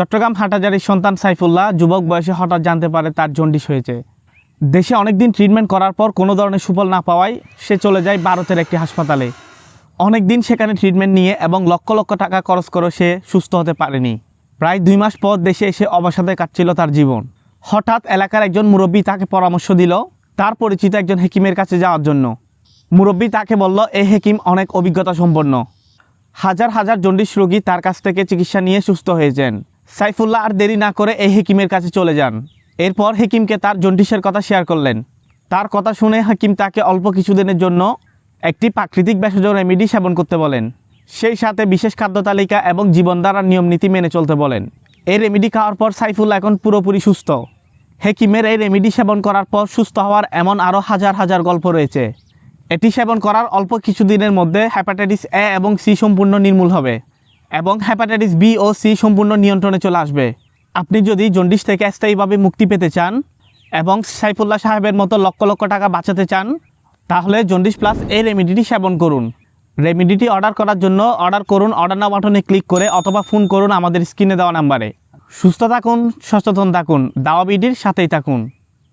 চট্টগ্রাম হাটাজারির সন্তান সাইফুল্লাহ যুবক বয়সে হঠাৎ জানতে পারে তার জন্ডিস হয়েছে। দেশে অনেকদিন ট্রিটমেন্ট করার পর কোনো ধরনের সুফল না পাওয়ায় সে চলে যায় ভারতের একটি হাসপাতালে। অনেক দিন সেখানে ট্রিটমেন্ট নিয়ে এবং লক্ষ লক্ষ টাকা খরচ করে সে সুস্থ হতে পারেনি। প্রায় দুই মাস পর দেশে এসে অবসাদে কাটছিল তার জীবন। হঠাৎ এলাকার একজন মুরব্বী তাকে পরামর্শ দিল, তার পরিচিত একজন হেকিমের কাছে যাওয়ার জন্য। মুরব্বী তাকে বলল এই হেকিম অনেক অভিজ্ঞতা সম্পন্ন। হাজার হাজার জন্ডিস রোগী তার কাছ থেকে চিকিৎসা নিয়ে সুস্থ হয়েছেন। সাইফুল্লাহ আর দেরি না করে এই হেকিমের কাছে চলে যান। এরপর হেকিমকে তার জন্ডিসের কথা শেয়ার করলেন। তার কথা শুনে হাকিম তাকে অল্প কিছুদিনের জন্য একটি প্রাকৃতিক ভেষজ রেমিডি সেবন করতে বলেন। সেই সাথে বিশেষ খাদ্য তালিকা এবং জীবনধারার নিয়ম নীতি মেনে চলতে বলেন। এই রেমিডি খাওয়ার পর সাইফুল্লাহ এখন পুরোপুরি সুস্থ। হেকিমের এই রেমিডি সেবন করার পর সুস্থ হওয়ার এমন আরও হাজার হাজার গল্প রয়েছে। এটি সেবন করার অল্প কিছুদিনের মধ্যে হ্যাপাটাইটিস এ এবং সি সম্পূর্ণ নির্মূল হবে। এবং হ্যাপাটাইটিস বি ও সি সম্পূর্ণ নিয়ন্ত্রণে চলে আসবে। আপনি যদি জন্ডিস থেকে স্থায়ীভাবে মুক্তি পেতে চান এবং সাইফুল্লাহ সাহেবের মতো লক্ষ লক্ষ টাকা বাঁচাতে চান, তাহলে জন্ডিস প্লাস এই রেমিডিটি সেবন করুন। রেমিডিটি অর্ডার করার জন্য অর্ডার করুন অর্ডার নাও বাটনে ক্লিক করে অথবা ফোন করুন আমাদের স্ক্রিনে দেওয়া নাম্বারে সুস্থ থাকুন, সচেতন থাকুন দাওয়াবিডির সাথেই থাকুন।